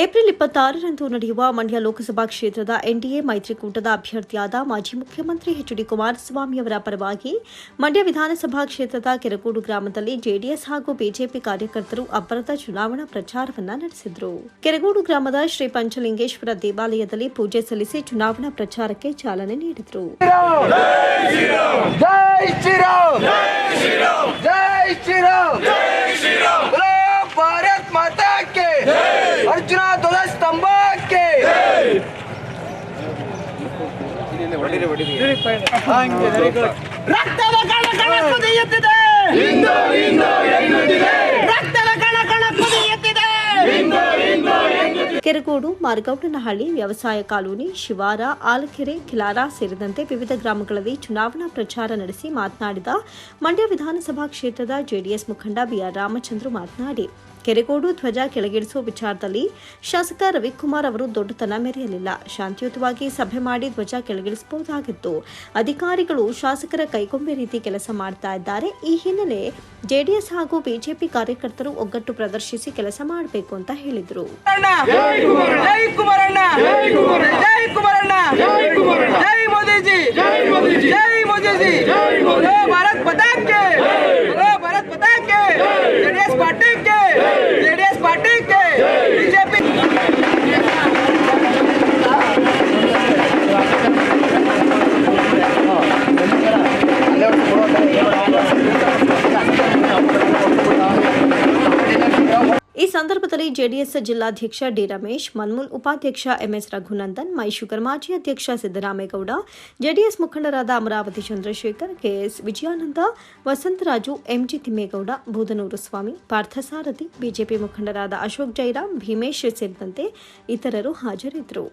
April ಇಪ್ಪತ್ತಾರರಂದು ನಡೆಯುವ ಮಂಡ್ಯ ಲೋಕಸಭಾ ಕ್ಷೇತ್ರದ ಎನ್ಡಿಎ ಮೈತ್ರಿಕೂಟದ ಅಭ್ಯರ್ಥಿಯಾದ ಮಾಜಿ ಮುಖ್ಯಮಂತ್ರಿ ಎಚ್ ಡಿ ಕುಮಾರಸ್ವಾಮಿ ಅವರ ಪರವಾಗಿ ಮಂಡ್ಯ ವಿಧಾನಸಭಾ ಕ್ಷೇತ್ರದ ಕೆರಕೂಡು ಗ್ರಾಮದಲ್ಲಿ ಜೆಡಿಎಸ್ ಹಾಗೂ ಬಿಜೆಪಿ ಕಾರ್ಯಕರ್ತರು ಅಬ್ಬರದ ಚುನಾವಣಾ ಪ್ರಚಾರವನ್ನು ನಡೆಸಿದರು. ಕೆರಗೂಡು ಗ್ರಾಮದ ಶ್ರೀ ಪಂಚಲಿಂಗೇಶ್ವರ ದೇವಾಲಯದಲ್ಲಿ ಪೂಜೆ ಸಲ್ಲಿಸಿ ಚುನಾವಣಾ ಪ್ರಚಾರಕ್ಕೆ ಚಾಲನೆ ನೀಡಿದರು. ಜೈ ಶ್ರೀರಾಮ್! ಜೈ ಶ್ರೀರಾಮ್! ಜೈ ಶ್ರೀರಾಮ್! ಧ್ವಜ ಸ್ತಂಭಕ್ಕೆ ರಕ್ತದ ಕಣ ಕಣ ಕುದಿಯುತ್ತಿದೆ ರಕ್ತದ ಕಣ ಕಣ ಕುದಿಯುತ್ತಿದೆ ಕೆರಗೋಡು ಮಾರ್ಗೌಡನಹಳ್ಳಿ ವ್ಯವಸಾಯ ಕಾಲೋನಿ ಶಿವಾರ ಆಲಕೆರೆ ಕಿಲಾರ ಸೇರಿದಂತೆ ವಿವಿಧ ಗ್ರಾಮಗಳಲ್ಲಿ ಚುನಾವಣಾ ಪ್ರಚಾರ ನಡೆಸಿ ಮಾತನಾಡಿದ ಮಂಡ್ಯ ವಿಧಾನಸಭಾ ಕ್ಷೇತ್ರದ ಜೆಡಿಎಸ್ ಮುಖಂಡ ಬಿಆರ್ ರಾಮಚಂದ್ರ ಮಾತನಾಡಿ ಕೆರೆಗೋಡು ಧ್ವಜ ಕೆಳಗಿಳಿಸುವ ವಿಚಾರದಲ್ಲಿ ಶಾಸಕ ರವಿಕುಮಾರ್ ಅವರು ದೊಡ್ಡತನ ಮೆರೆಯಲಿಲ್ಲ. ಶಾಂತಿಯುತವಾಗಿ ಸಭೆ ಮಾಡಿ ಧ್ವಜ ಕೆಳಗಿಳಿಸಬಹುದಾಗಿತ್ತು. ಅಧಿಕಾರಿಗಳು ಶಾಸಕರ ಕೈಗೊಂಬೆ ರೀತಿ ಕೆಲಸ ಮಾಡ್ತಾ ಇದ್ದಾರೆ. ಈ ಹಿನ್ನೆಲೆ ಜೆಡಿಎಸ್ ಹಾಗೂ ಬಿಜೆಪಿ ಕಾರ್ಯಕರ್ತರು ಒಗ್ಗಟ್ಟು ಪ್ರದರ್ಶಿಸಿ ಕೆಲಸ ಮಾಡಬೇಕು ಅಂತ ಹೇಳಿದರು. ಸಂದರ್ಭದಲ್ಲಿ ಜೆಡಿಎಸ್ ಜಿಲ್ಲಾಧ್ಯಕ್ಷ ಡಿ ರಮೇಶ್ ಮನ್ಮೂಲ್ ಉಪಾಧ್ಯಕ್ಷ ಎಂಎಸ್ ರಘುನಂದನ್ ಮೈಶುಗರ್ ಮಾಜಿ ಅಧ್ಯಕ್ಷ ಸಿದ್ದರಾಮೇಗೌಡ, ಜೆಡಿಎಸ್ ಮುಖಂಡರಾದ Amaravathi Chandrashekar, KS Vijayananda, Vasantharaju, MG Thimmegowda, Boodanur Swamy, Parthasarathy, BJP ಮುಖಂಡರಾದ ಅಶೋಕ್ ಜೈರಾಮ್ ಭೀಮೇಶ್ ಸೇರಿದಂತೆ ಇತರರು ಹಾಜರಿದ್ದರು.